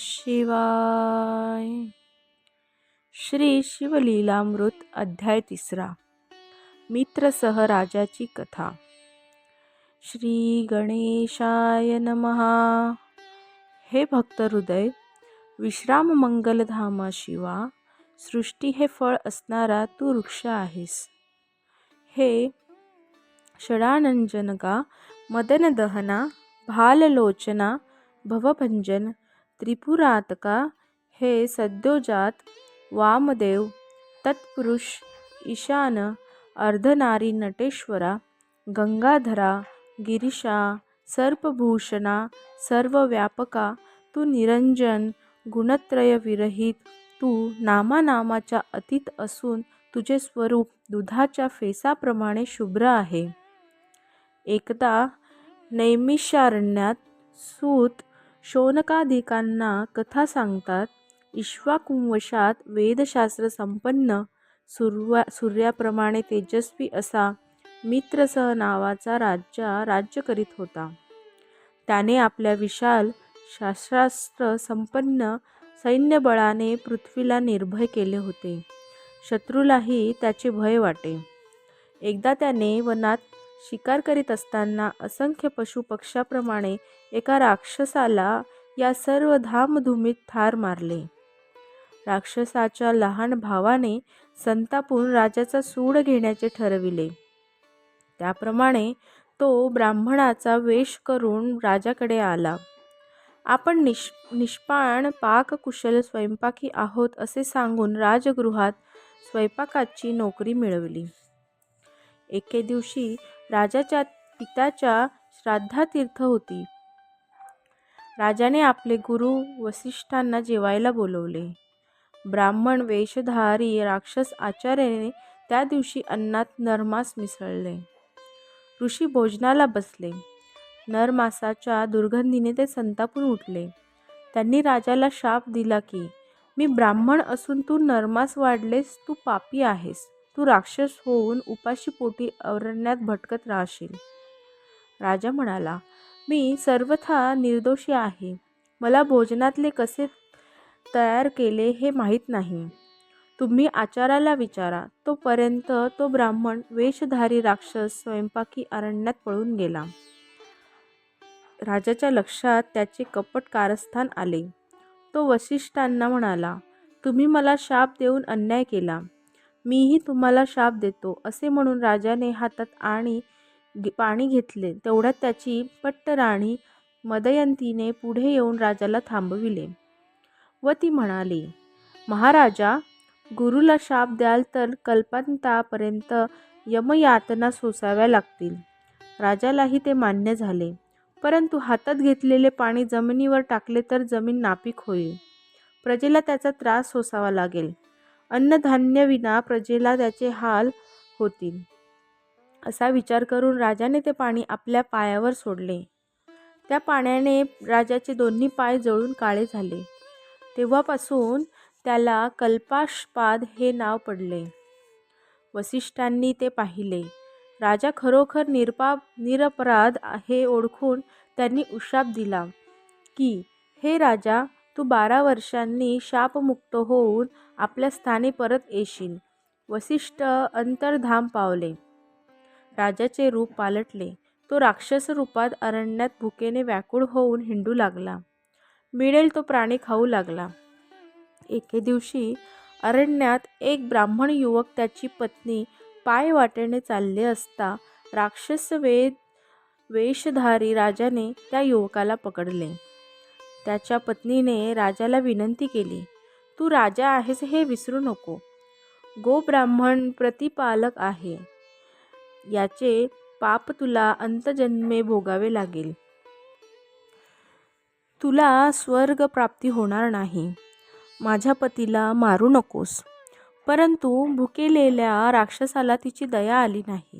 शिवाय. श्री शिवलीलामृत अध्याय तिसरा. मित्रसह राजाची कथा. श्री गणेशाय नमहा हे भक्तहृदय विश्राम मंगलधामा शिवा सृष्टी हे फळ असणारा तू वृक्ष आहेस. हे षडानंजनका मदनदहना भाललोचना भवभंजन त्रिपुरातका हे सद्योजात वामदेव तत्पुरुष ईशान अर्धनारी नटेश्वरा गंगाधरा गिरीशा सर्पभूषणा सर्वव्यापका तू निरंजन गुणत्रय विरहित तू नामानामाच्या अतीत असून तुझे स्वरूप दुधाच्या फेसाप्रमाणे शुभ्र आहे. एकदा नैमिषारण्यात सूत शौनकादिकांना कथा सांगतात. इक्ष्वाकुवंशात वेदशास्त्र संपन्न. सुर्वा सूर्याप्रमाणे तेजस्वी असा मित्रसह नावाचा राजा राज्य करीत होता. त्याने आपल्या विशाल शास्त्रास्त्र संपन्न सैन्यबळाने पृथ्वीला निर्भय केले होते. शत्रूलाही त्याचे भय वाटे. एकदा त्याने वनात शिकार करीत असताना असंख्य पशुपक्ष्याप्रमाणे एका राक्षसाला या सर्व धामधुमीत ठार मारले. राक्षसाच्या लहान भावाने संतापून राजाचा सूड घेण्याचे ठरविले. त्याप्रमाणे तो ब्राह्मणाचा वेश करून राजाकडे आला. आपण निष निष्पाण पाककुशल स्वयंपाकी आहोत असे सांगून राजगृहात स्वयंपाकाची नोकरी मिळवली. एके दिवशी राजाच्या पित्याच्या श्राद्धातीर्थ होती. राजाने आपले गुरु वसिष्ठांना जेवायला बोलवले. ब्राह्मण वेशधारी राक्षस आचार्याने त्या दिवशी अन्नात नरमास मिसळले. ऋषी भोजनाला बसले. नरमासाच्या दुर्गंधीने ते संतापून उठले. त्यांनी राजाला शाप दिला की मी ब्राह्मण असून तू नरमास वाढलेस तू पापी आहेस. तू राक्षस होऊन उपाशी पोटी अरण्यात भटकत राहशील. राजा म्हणाला मी सर्वथा निर्दोषी आहे. मला भोजनातले कसे तयार केले हे माहीत नाही. तुम्ही आचाराला विचारा. तोपर्यंत तो ब्राह्मण वेशधारी राक्षस स्वयंपाकी अरण्यात पळून गेला. राजाच्या लक्षात त्याचे कपट कारस्थान आले. तो वसिष्ठांना म्हणाला तुम्ही मला शाप देऊन अन्याय केला. मीही तुम्हाला शाप देतो असे म्हणून राजाने हातात आणि पाणी घेतले. तेवढ्यात त्याची पट्टराणी मदयंतीने पुढे येऊन राजाला थांबविले व ती म्हणाली महाराजा गुरुला शाप द्याल तर कल्पांतापर्यंत यमयातना सोसाव्या लागतील. राजालाही ते मान्य झाले. परंतु हातात घेतलेले पाणी जमिनीवर टाकले तर जमीन नापीक होईल. प्रजेला त्याचा त्रास सोसावा लागेल. अन्नधान्यविना प्रजेला त्याचे हाल होतील. असा विचार करून राजाने ते पाणी आपल्या पायावर सोडले. त्या पाण्याने राजाचे दोन्ही पाय जळून काळे झाले. तेव्हापासून त्याला कल्पाशपाद हे नाव पडले. वसिष्ठांनी ते पाहिले. राजा खरोखर निरपाप निरपराध हे ओळखून त्यांनी उशाप दिला की हे राजा तू बारा वर्षांनी शापमुक्त होऊन आपल्या स्थानी परत येशील. वसिष्ठ अंतर्धाम पावले. राजाचे रूप पालटले. तो राक्षस रूपात अरण्यात भुकेने व्याकुळ होऊन हिंडू लागला. मिळेल तो प्राणी खाऊ लागला. एके दिवशी अरण्यात एक ब्राह्मण युवक त्याची पत्नी पाय वाटेने चालले असता राक्षस वेद वेशधारी राजाने त्या युवकाला पकडले. त्याच्या पत्नीने राजाला विनंती केली तू राजा आहेस हे विसरू नको. गो ब्राह्मण प्रतिपालक आहे. याचे पाप तुला अंतजन्मे भोगावे लागेल. तुला स्वर्ग प्राप्ती होणार नाही. माझ्या पतीला मारू नकोस. परंतु भुकेलेल्या राक्षसाला तिची दया आली नाही.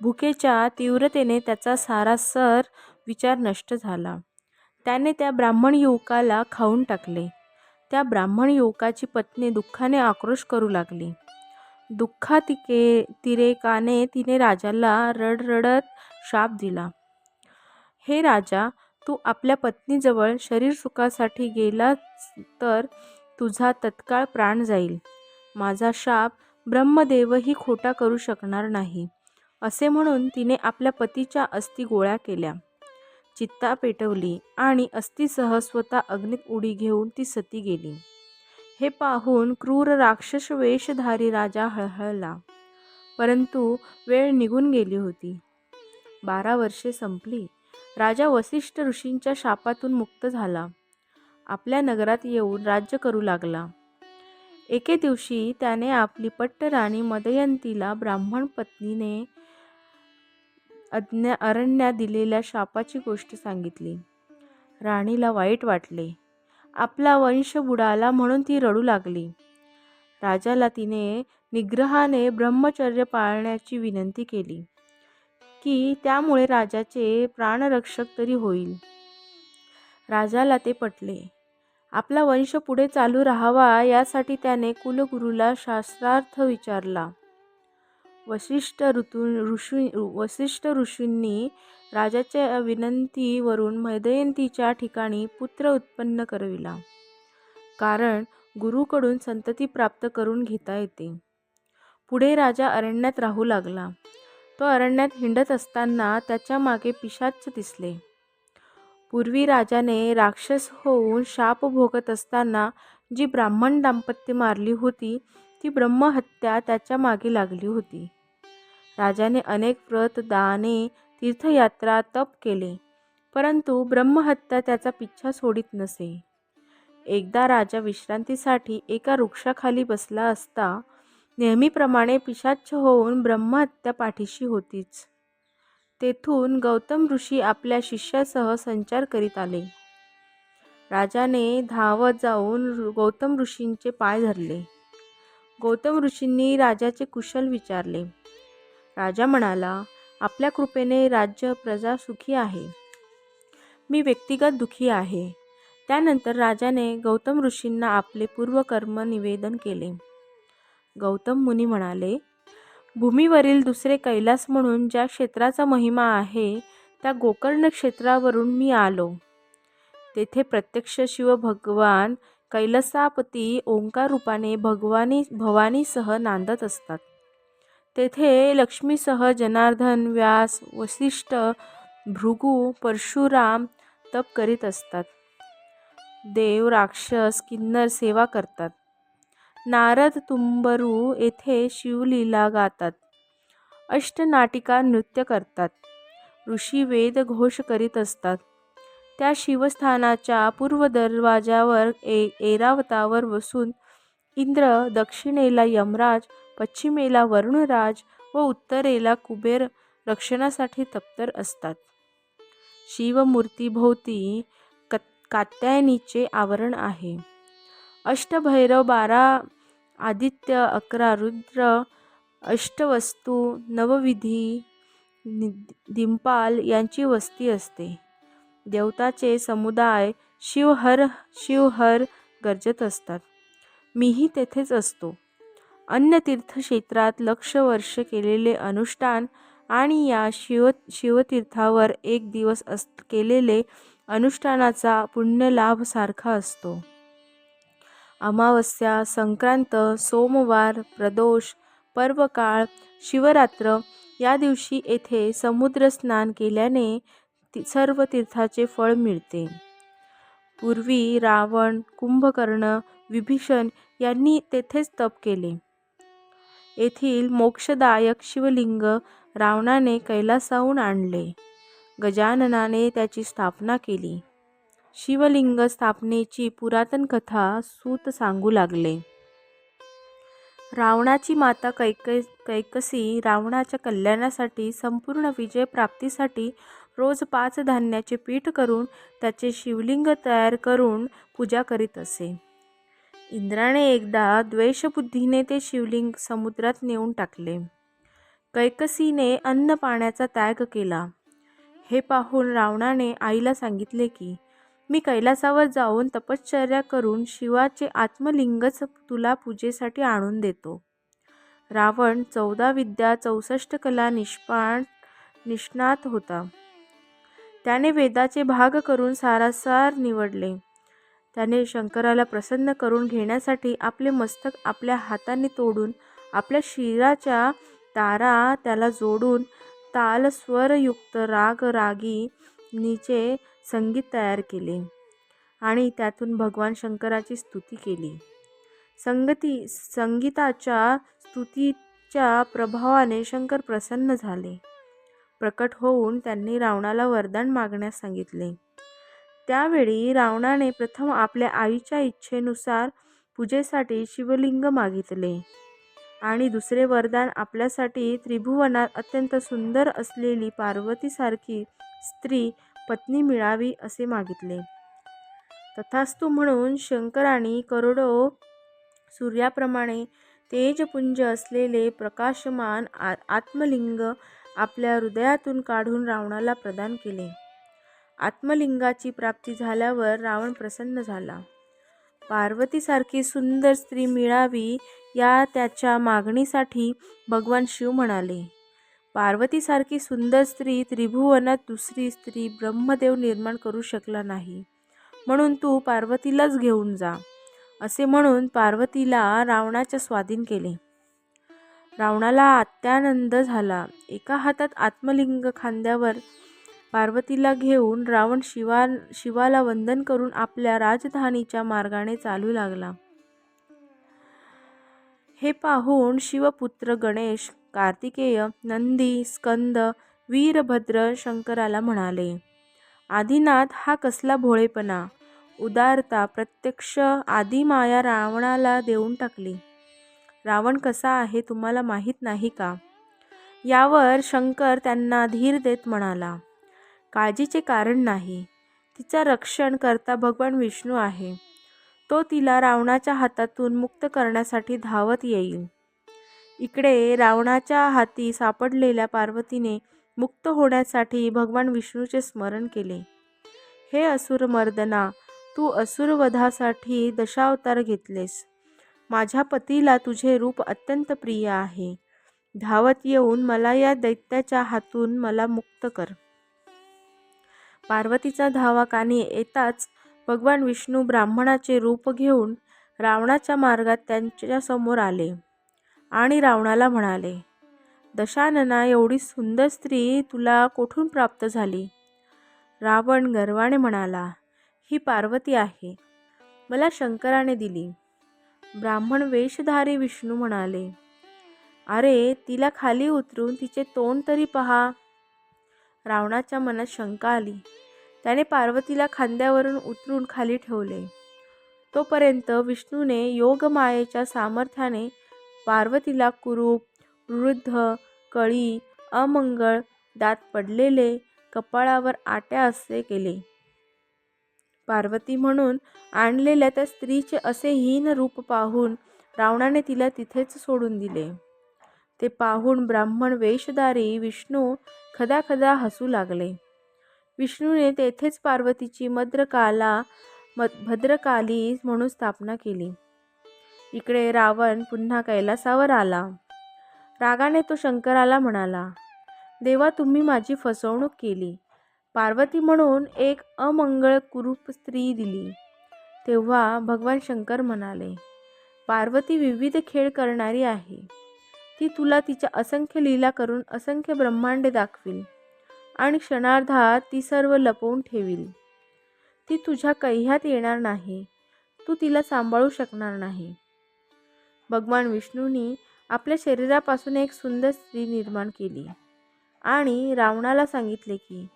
भुकेच्या तीव्रतेने त्याचा सारासर विचार नष्ट झाला. त्याने त्या ब्राह्मण युवकाला खाऊन टाकले. त्या ब्राह्मण युवकाची पत्नी दुःखाने आक्रोश करू लागली. दुःखातिके तिरेकाने तिने राजाला रडरडत शाप दिला. हे राजा तू आपल्या पत्नीजवळ शरीर सुखासाठी गेलास तर तुझा तत्काळ प्राण जाईल. माझा शाप ब्रह्मदेवही खोटा करू शकणार नाही असे म्हणून तिने आपल्या पतीच्या अस्थी गोळ्या केल्या. चित्ता पेटवली आणि अस्थिसह स्वतः अग्नीत उडी घेऊन ती सती गेली. हे पाहून क्रूर राक्षस वेशधारी राजा हळहळला. परंतु वेळ निघून गेली होती. बारा वर्षे संपली. राजा वसिष्ठ ऋषींच्या शापातून मुक्त झाला. आपल्या नगरात येऊन राज्य करू लागला. एके दिवशी त्याने आपली पट्टराणी मदयंतीला ब्राह्मण पत्नीने अज्ञा अरण्या दिलेल्या शापाची गोष्ट सांगितली. राणीला वाईट वाटले. आपला वंश बुडाला म्हणून ती रडू लागली. राजाला तिने निग्रहाने ब्रह्मचर्य पाळण्याची विनंती केली की त्यामुळे राजाचे प्राणरक्षक तरी होईल. राजाला ते पटले. आपला वंश पुढे चालू राहावा यासाठी त्याने कुलगुरूला शास्त्रार्थ विचारला. वसिष्ठ ऋतू ऋषी वसिष्ठ ऋषींनी राजाच्या विनंतीवरून मैदयंतीच्या ठिकाणी पुत्र उत्पन्न करविला. कारण गुरुकडून संतती प्राप्त करून घेता येते. पुढे राजा अरण्यात राहू लागला. तो अरण्यात हिंडत असताना त्याच्यामागे पिशाच दिसले. पूर्वी राजाने राक्षस होऊन शाप भोगत असताना जी ब्राह्मण दाम्पत्य मारली होती ती ब्रह्महत्या त्याच्यामागे लागली होती. राजाने अनेक व्रत दाने तीर्थयात्रा तप केले परंतु ब्रह्महत्या त्याचा पिच्छा सोडित नसे. एकदा राजा विश्रांतीसाठी एका वृक्षाखाली बसला असता नेहमीप्रमाणे पिशाच्छ होऊन ब्रह्महत्या पाठीशी होतीच. तेथून गौतम ऋषी आपल्या शिष्यासह संचार करीत आले. राजाने धावत जाऊन गौतम ऋषींचे पाय धरले. गौतम ऋषींनी राजाचे कुशल विचारले. राजा म्हणाला आपल्या कृपेने राज्य प्रजा सुखी आहे. मी व्यक्तिगत दुखी आहे. त्यानंतर राजाने गौतम ऋषींना आपले पूर्वकर्म निवेदन केले. गौतम मुनी म्हणाले भूमीवरील दुसरे कैलास म्हणून ज्या क्षेत्राचा महिमा आहे त्या गोकर्ण क्षेत्रावरून मी आलो. तेथे प्रत्यक्ष शिव भगवान कैलासापती ओंकार रूपाने भगवानी भवानीसह नांदत असतात. तेथे लक्ष्मीसह जनार्दन व्यास वसिष्ठ भृगू परशुराम तप करीत असतात. देव राक्षस किन्नर सेवा करतात. नारद तुंबरू येथे शिवलीला गातात. अष्टनाटिका नृत्य करतात. ऋषी वेद घोष करीत असतात. त्या शिवस्थानाच्या पूर्व दरवाजावर ए ऐरावतावर बसून इंद्र दक्षिणेला यमराज पश्चिमेला वरुणराज व उत्तरेला कुबेर रक्षणासाठी तप्तर असतात. शिवमूर्तीभोवती क कात्यायनीचे आवरण आहे. अष्टभैरव बारा आदित्य अकरा रुद्र अष्टवस्तू नवविधी दिंपाल यांची वस्ती असते. देवताचे समुदाय शिवहर शिवहर गरजत असतात. मीही तेथेच असतो. अन्य तीर्थक्षेत्रात लक्ष वर्ष केलेले अनुष्ठान आणि या शिव शिवतीर्थावर एक दिवस अस केलेले अनुष्ठानाचा पुण्यलाभ सारखा असतो. अमावस्या संक्रांत सोमवार प्रदोष पर्वकाळ शिवरात्र या दिवशी येथे समुद्र स्नान केल्याने ती सर्व तीर्थाचे फळ मिळते. पूर्वी रावण कुंभकर्ण विभीषण यांनी तेथेच तप केले. येथील मोक्षदायक शिवलिंग रावणाने कैलासाहून आणले. गजाननाने त्याची स्थापना केली. शिवलिंग स्थापनेची पुरातन कथा सूत सांगू लागले. रावणाची माता कैक कैकसी रावणाच्या कल्याणासाठी संपूर्ण विजय प्राप्तीसाठी रोज पाच धान्याचे पीठ करून त्याचे शिवलिंग तयार करून पूजा करीत असे. इंद्राने एकदा द्वेषबुद्धीने ते शिवलिंग समुद्रात नेऊन टाकले. कैकसीने अन्न पाण्याचा त्याग केला. हे पाहून रावणाने आईला सांगितले की मी कैलासावर जाऊन तपश्चर्या करून शिवाचे आत्मलिंगच तुला पूजेसाठी आणून देतो. रावण चौदा विद्या चौसष्ट कला निष्पाण निष्णात होता. त्याने वेदाचे भाग करून सारासार निवडले. त्याने शंकराला प्रसन्न करून घेण्यासाठी आपले मस्तक आपल्या हाताने तोडून आपल्या शिराच्या तारा त्याला जोडून ताल स्वरयुक्त राग रागी नीचे संगीत तयार केले आणि त्यातून भगवान शंकराची स्तुती केली. संगती संगीताच्या स्तुतीच्या प्रभावाने शंकर प्रसन्न झाले. प्रकट होऊन त्यांनी रावणाला वरदान मागण्यास सांगितले. त्यावेळी रावणाने प्रथम आपल्या आईच्या इच्छेनुसार पूजेसाठी शिवलिंग मागितले. आणि दुसरे वरदान आपल्यासाठी त्रिभुवनात अत्यंत सुंदर असलेली पार्वतीसारखी स्त्री पत्नी मिळावी असे मागितले. तथास्तु म्हणून शंकराने करोडो सूर्याप्रमाणे तेजपुंज असलेले प्रकाशमान आ आत्मलिंग आपल्या हृदयातून काढून रावणाला प्रदान केले. आत्मलिंगाची प्राप्ती झाल्यावर रावण प्रसन्न झाला. पार्वतीसारखी सुंदर स्त्री मिळावी या त्याच्या मागणीसाठी भगवान शिव म्हणाले. पार्वतीसारखी सुंदर स्त्री त्रिभुवनात दुसरी स्त्री ब्रह्मदेव निर्माण करू शकला नाही. म्हणून तू पार्वतीलाच घेऊन जा असे म्हणून पार्वतीला रावणाच्या स्वाधीन केले. रावणाला अत्यानंद झाला. एका हातात आत्मलिंग खांद्यावर पार्वतीला घेऊन रावण शिवा शिवाला वंदन करून आपल्या राजधानीच्या मार्गाने चालू लागला. हे पाहून शिवपुत्र गणेश कार्तिकेय नंदी स्कंद वीरभद्र शंकराला म्हणाले आदिनाथ हा कसला भोळेपणा! उदारता प्रत्यक्ष आदिमाया रावणाला देऊन टाकली. रावण कसा आहे तुम्हाला माहीत नाही का यावर शंकर त्यांना धीर देत म्हणाला. काळजीचे कारण नाही. तिचा रक्षण करता भगवान विष्णू आहे. तो तिला रावणाच्या हातातून मुक्त करण्यासाठी धावत येईल. इकडे रावणाच्या हाती सापडलेल्या पार्वतीने मुक्त होण्यासाठी भगवान विष्णूचे स्मरण केले. हे असुर मर्दना तू असुरवधासाठी दशावतार घेतलेस. माझ्या पतीला तुझे रूप अत्यंत प्रिय आहे. धावत येऊन मला या दैत्याच्या हातून मला मुक्त कर. पार्वतीचा धावा कानी येताच भगवान विष्णू ब्राह्मणाचे रूप घेऊन रावणाच्या मार्गात त्यांच्यासमोर आले आणि रावणाला म्हणाले दशानना एवढी सुंदर स्त्री तुला कोठून प्राप्त झाली? रावण गर्वाने म्हणाला ही पार्वती आहे. मला शंकराने दिली. ब्राह्मण वेशधारी विष्णू म्हणाले अरे तिला खाली उतरून तिचे तोंड तरी पहा. रावणाच्या मनात शंका आली. त्याने पार्वतीला खांद्यावरून उतरून खाली ठेवले. तोपर्यंत विष्णूने योगमायेच्या सामर्थ्याने पार्वतीला कुरूप वृद्ध कळी अमंगळ दात पडलेले कपाळावर आट्या असे केले. पार्वती म्हणून आणलेल्या त्या स्त्रीचे असे हीन रूप पाहून रावणाने तिला तिथेच सोडून दिले. ते पाहून ब्राह्मण वेशधारी विष्णू खदाखदा हसू लागले. विष्णूने तेथेच पार्वतीची मद्रकाला मद भद्रकाली म्हणून स्थापना केली. इकडे रावण पुन्हा कैलासावर आला. रागाने तो शंकराला म्हणाला देवा तुम्ही माझी फसवणूक केली. पार्वती म्हणून एक अमंगळ कुरूप स्त्री दिली. तेव्हा भगवान शंकर म्हणाले पार्वती विविध खेळ करणारी आहे. ती तुला तिच्या असंख्य लीला करून असंख्य ब्रह्मांडे दाखवील. आणि क्षणार्धात ती सर्व लपवून ठेवील. ती तुझ्या कैह्यात येणार नाही. तू तिला सांभाळू शकणार नाही. भगवान विष्णूंनी आपल्या शरीरापासून एक सुंदर स्त्री निर्माण केली. आणि रावणाला सांगितले की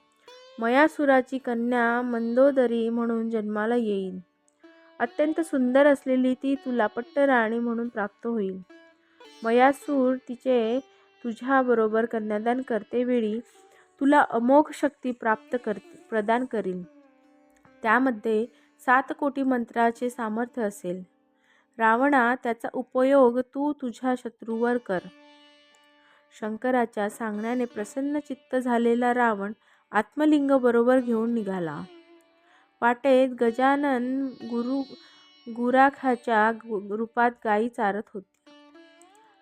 मयासुराची कन्या मंदोदरी म्हणून जन्माला येईल. अत्यंत सुंदर असलेली ती तुला पट्टराणी म्हणून प्राप्त होईल. मयासूर तिचे तुझ्याबरोबर कन्यादान करतेवेळी तुला अमोघ शक्ती प्राप्त कर प्रदान करील त्यामध्ये सात कोटी मंत्राचे सामर्थ्य असेल. रावणा त्याचा उपयोग तू तुझ्या शत्रूवर कर. शंकराच्या सांगण्याने प्रसन्न चित्त झालेला रावण आत्मलिंग बरोबर घेऊन निघाला. वाटेत गजानन गुरु गुराखाच्या रूपात गायी चारत होती.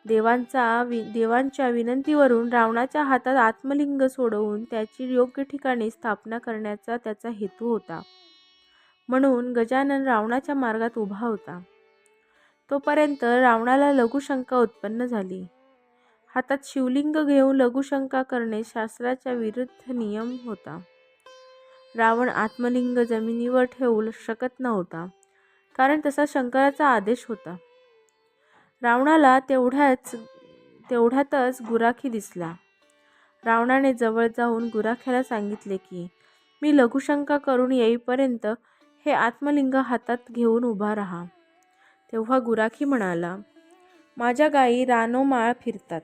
देवांचा वि देवांच्या विनंतीवरून रावणाच्या हातात आत्मलिंग सोडवून त्याची योग्य ठिकाणी स्थापना करण्याचा त्याचा हेतू होता. म्हणून गजानन रावणाच्या मार्गात उभा होता. तोपर्यंत रावणाला लघुशंका उत्पन्न झाली. हातात शिवलिंग घेऊन लघुशंका करणे शास्त्राच्या विरुद्ध नियम होता. रावण आत्मलिंग जमिनीवर ठेवू शकत नव्हता कारण तसा शंकराचा आदेश होता. रावणाला तेवढ्याच तेवढ्यातच गुराखी दिसला. रावणाने जवळ जाऊन गुराख्याला सांगितले की मी लघुशंका करून येईपर्यंत हे आत्मलिंग हातात घेऊन उभा राहा. तेव्हा गुराखी म्हणाला माझ्या गायी रानोमाळ फिरतात.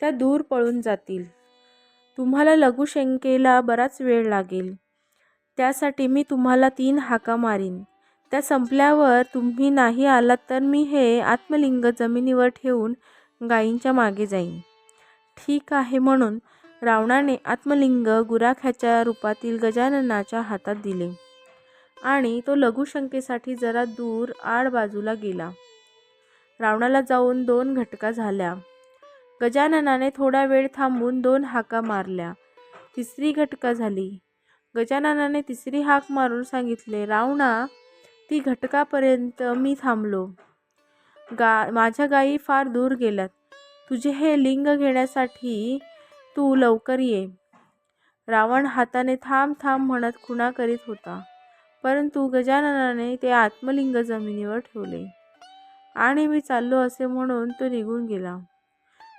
त्या दूर पळून जातील. तुम्हाला लघुशंकेला बराच वेळ लागेल. त्यासाठी मी तुम्हाला तीन हाका मारीन. त्या संपल्यावर तुम्ही नाही आलात तर मी हे आत्मलिंग जमिनीवर ठेवून गायींच्या मागे जाईन. ठीक आहे म्हणून रावणाने आत्मलिंग गुराख्याच्या रूपातील गजाननाच्या हातात दिले आणि तो लघुशंकेसाठी जरा दूर आड बाजूला गेला. रावणाला जाऊन दोन घटका झाल्या. गजाननाने थोडा वेळ थांबून दोन हाका मारल्या. तिसरी घटका झाली. गजाननाने तिसरी हाक मारून सांगितले रावणा ती घटकापर्यंत मी थांबलो. गा माझ्या गायी फार दूर गेल्यात. तुझे हे लिंग घेण्यासाठी तू लवकर ये. रावण हाताने थांब थांब म्हणत खुणा करीत होता परंतु गजाननाने ते आत्मलिंग जमिनीवर ठेवले. आणि मी चाललो असे म्हणून तो निघून गेला.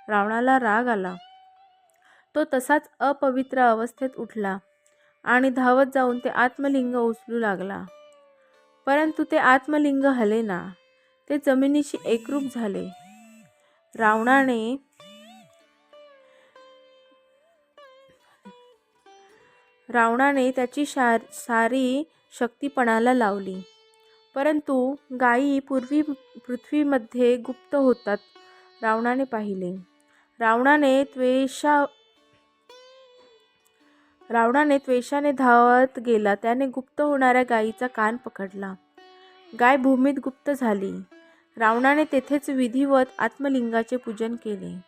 रावणाला राग आला. तो तसाच अपवित्र अवस्थेत उठला आणि धावत जाऊन ते आत्मलिंग उचलू लागला. परंतु ते आत्मलिंग हलेना ते जमिनीशी एकरूप झाले. रावणाने रावणाने त्याची शार सारी शक्तीपणाला लावली. परंतु गायी पूर्वी पृथ्वीमध्ये गुप्त होतात रावणाने पाहिले. रावणाने त्वेषा रावणाने त्वेषाने धावत गेला. त्याने गुप्त होणाऱ्या गायीचा कान पकडला. गाय भूमीत गुप्त झाली. रावणाने तेथेच विधिवत आत्मलिंगाचे पूजन केले.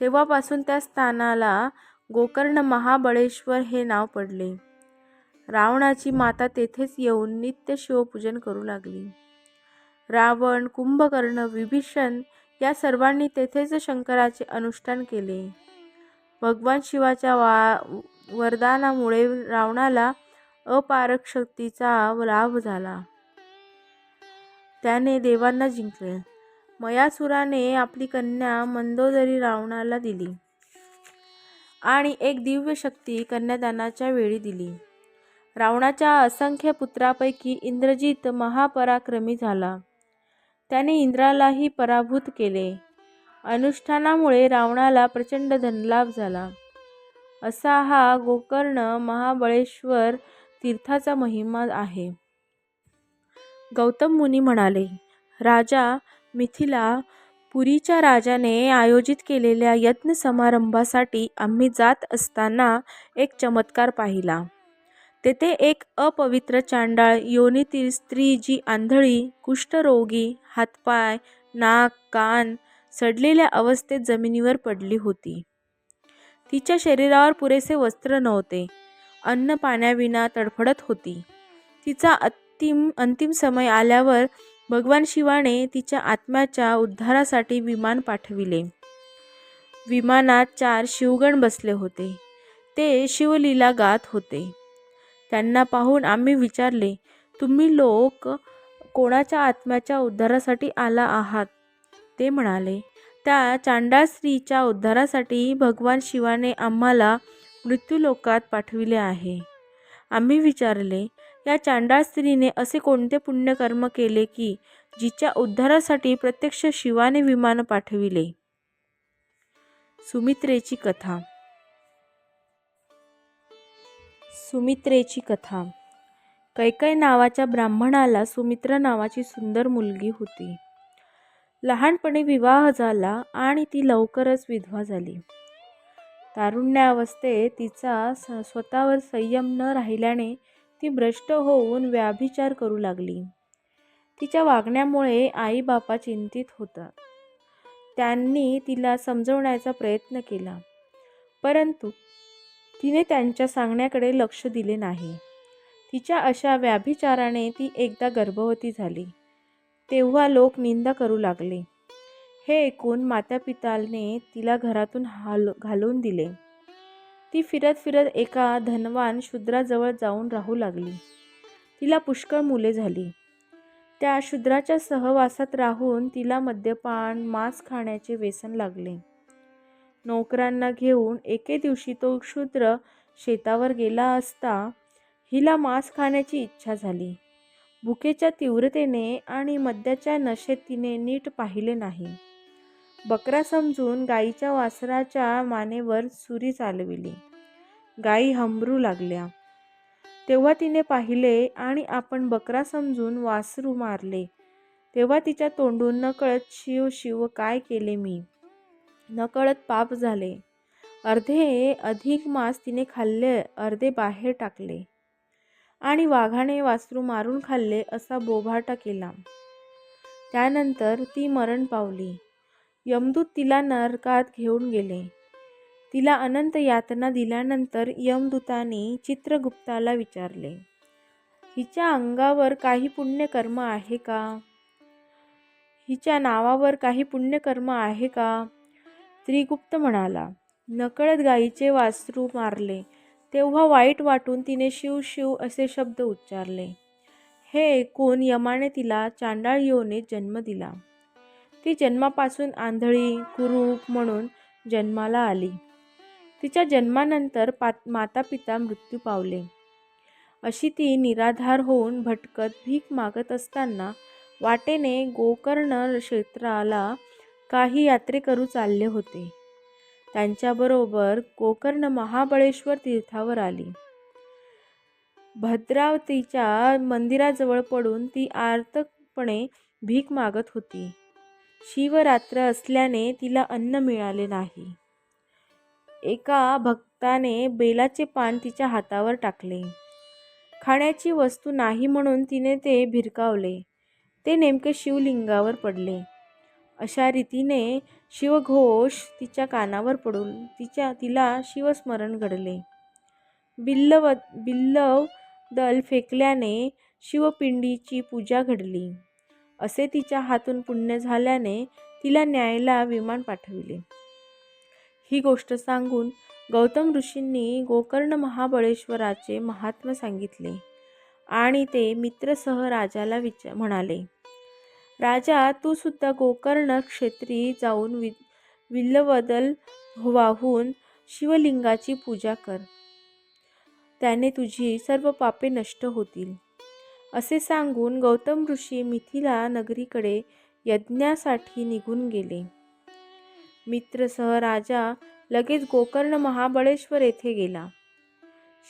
तेव्हापासून त्या स्थानाला गोकर्ण महाबळेश्वर हे नाव पडले. रावणाची माता तेथेच येऊन नित्य शिवपूजन करू लागली. रावण कुंभकर्ण विभीषण या सर्वांनी तेथेच शंकराचे अनुष्ठान केले. भगवान शिवाच्या वा वरदानामुळे रावणाला अपारक शक्तीचा लाभ झाला. त्याने देवांना जिंकले. मयासुराने आपली कन्या मंदोदरी रावणाला दिली आणि एक दिव्य शक्ती कन्यादानाच्या वेळी दिली. रावणाच्या असंख्य पुत्रापैकी इंद्रजित महापराक्रमी झाला. त्याने इंद्रालाही पराभूत केले. अनुष्ठानामुळे रावणाला प्रचंड धनलाभ झाला. असा हा गोकर्ण महाबळेश्वर तीर्थाचा महिमा आहे. गौतम मुनी म्हणाले राजा मिथिला पुरीच्या राजाने आयोजित केलेल्या यत्न समारंभासाठी आम्ही जात असताना एक चमत्कार पाहिला. तेथे एक अपवित्र चांडाळ योनीतील स्त्री जी आंधळी कुष्ठरोगी हातपाय नाक कान सडलेल्या अवस्थेत जमिनीवर पडली होती. तिच्या शरीरावर पुरेसे वस्त्र नव्हते. अन्न पाण्याविना तडफडत होती. तिचा अंतिम अंतिम समय आल्यावर भगवान शिवाने तिच्या आत्म्याच्या उद्धारासाठी विमान पाठविले. विमानात चार शिवगण बसले होते. ते शिवलीला गात होते. त्यांना पाहून आम्ही विचारले तुम्ही लोक कोणाच्या आत्म्याच्या उद्धारासाठी आला आहात? ते म्हणाले त्या चांडाळ स्त्रीच्या उद्धारासाठी भगवान शिवाने आम्हाला मृत्यूलोकात पाठविले आहे. आम्ही विचारले या चांडाळ स्त्रीने असे कोणते पुण्यकर्म केले की जिच्या उद्धारासाठी प्रत्यक्ष शिवाने विमान पाठविले? सुमित्रेची कथा. सुमित्रेची कथा. कैकय नावाच्या ब्राह्मणाला सुमित्रा नावाची सुंदर मुलगी होती. लहानपणी विवाह झाला आणि ती लवकरच विधवा झाली. तारुण्यावस्थेत तिचा स स्वतःवर संयम न राहिल्याने ती भ्रष्ट होऊन व्याभिचार करू लागली. तिच्या वागण्यामुळे आई बापा चिंतित होतात त्यांनी तिला समजवण्याचा प्रयत्न केला. परंतु तिने त्यांच्या सांगण्याकडे लक्ष दिले नाही. तिच्या अशा व्याभिचाराने ती एकदा गर्भवती झाली. तेव्हा लोक निंदा करू लागले. हे ऐकून मातापिताने तिला घरातून हाल घालवून दिले. ती फिरत फिरत एका धनवान शूद्राजवळ जाऊन राहू लागली. तिला पुष्कळ मुले झाली. त्या शूद्राच्या सहवासात राहून तिला मद्यपान मांस खाण्याचे व्यसन लागले. नोकरांना घेऊन एके दिवशी तो शूद्र शेतावर गेला असता हिला मांस खाण्याची इच्छा झाली. भुकेच्या तीव्रतेने आणि मद्याच्या नशेत तिने नीट पाहिले नाही. बकरा समजून गाईच्या वासराच्या मानेवर सुरी चालविली. गाई हंबरू लागल्या. तेव्हा तिने पाहिले आणि आपण बकरा समजून वासरू मारले. तेव्हा तिच्या तोंडून नकळत शिव शिव काय केले मी? नकळत पाप झाले. अर्धे अधिक मांस तिने खाल्ले अर्धे बाहेर टाकले. आणि वाघाने वासरू मारून खाल्ले असा बोभाटा केला. त्यानंतर ती मरण पावली. यमदूत तिला नरकात घेऊन गेले. तिला अनंत यातना दिल्यानंतर यमदूताने चित्रगुप्ताला विचारले हिच्या अंगावर काही पुण्यकर्म आहे का? हिच्या नावावर काही पुण्यकर्म आहे का? त्रिगुप्त म्हणाला नकळत गाईचे वासरू मारले तेव्हा वाईट वाटून तिने शिव शिव असे शब्द उच्चारले. हे ऐकून यमाने तिला चांडाळ योने जन्म दिला. ती जन्मापासून आंधळी कुरूप म्हणून जन्माला आली. तिच्या जन्मानंतर पात माता पिता मृत्यू पावले. अशी ती निराधार होऊन भटकत भीक मागत असताना वाटेने गोकर्ण क्षेत्राला काही यात्रेकरू चालले होते. त्यांच्याबरोबर गोकर्ण महाबळेश्वर तीर्थावर आली. भद्रावतीच्या मंदिराजवळ पडून ती आर्तकपणे भीक मागत होती. शिवरात्र असल्याने तिला अन्न मिळाले नाही. एका भक्ताने बेलाचे पान तिच्या हातावर टाकले. खाण्याची वस्तू नाही म्हणून तिने ते भिरकावले. ते नेमके शिवलिंगावर पडले. अशा रीतीने शिवघोष तिच्या कानावर पडून तिच्या तिला शिवस्मरण घडले. बिल्लव बिल्लव दल फेकल्याने शिवपिंडीची पूजा घडली. असे तिच्या हातून पुण्य झाल्याने तिला न्यायला विमान पाठविले. ही गोष्ट सांगून गौतम ऋषींनी गोकर्ण महाबळेश्वराचे महात्म सांगितले आणि ते मित्रसह राजाला विचार म्हणाले. राजा तू सुद्धा गोकर्ण क्षेत्री जाऊन वि विल्लवदल वाहून शिवलिंगाची पूजा कर. त्याने तुझी सर्व पापे नष्ट होतील. असे सांगून गौतम ऋषी मिथिला नगरीकडे यज्ञासाठी निघून गेले. मित्रसह राजा लगेच गोकर्ण महाबळेश्वर येथे गेला.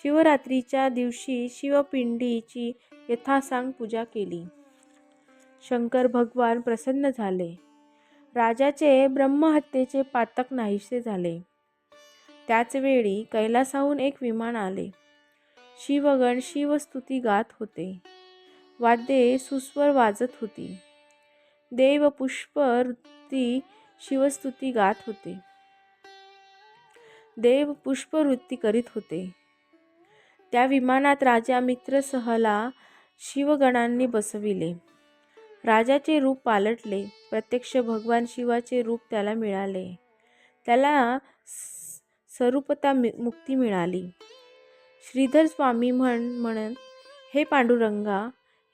शिवरात्रीच्या दिवशी शिवपिंडीची यथासांग पूजा केली. शंकर भगवान प्रसन्न झाले. राजाचे ब्रह्महत्येचे पातक नाहीसे झाले. त्याचवेळी कैलासाहून एक विमान आले. शिवगण शिवस्तुती गात होते. वाद्ये सुस्वर वाजत होती. देव पुष्पवृत्ती शिवस्तुती गात होते. देव पुष्पवृत्ती करीत होते. त्या विमानात राजा मित्रसहला शिवगणांनी बसविले. राजाचे रूप पालटले. प्रत्यक्ष भगवान शिवाचे रूप त्याला मिळाले. त्याला स्वरूपता मुक्ती मिळाली. श्रीधर स्वामी म्हण म्हणत हे पांडुरंगा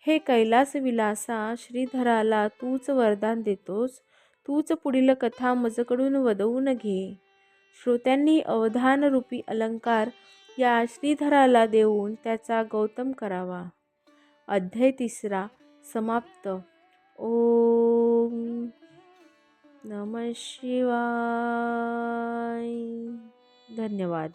हे कैलास विलासा श्रीधराला तूच वरदान देतोस. तूच पुढील कथा मजकडून वदवून घे. श्रोत्यांनी अवधानरूपी अलंकार या श्रीधराला देऊन त्याचा गौतम करावा. अध्याय तिसरा समाप्त. ओम नम शिवाय. धन्यवाद.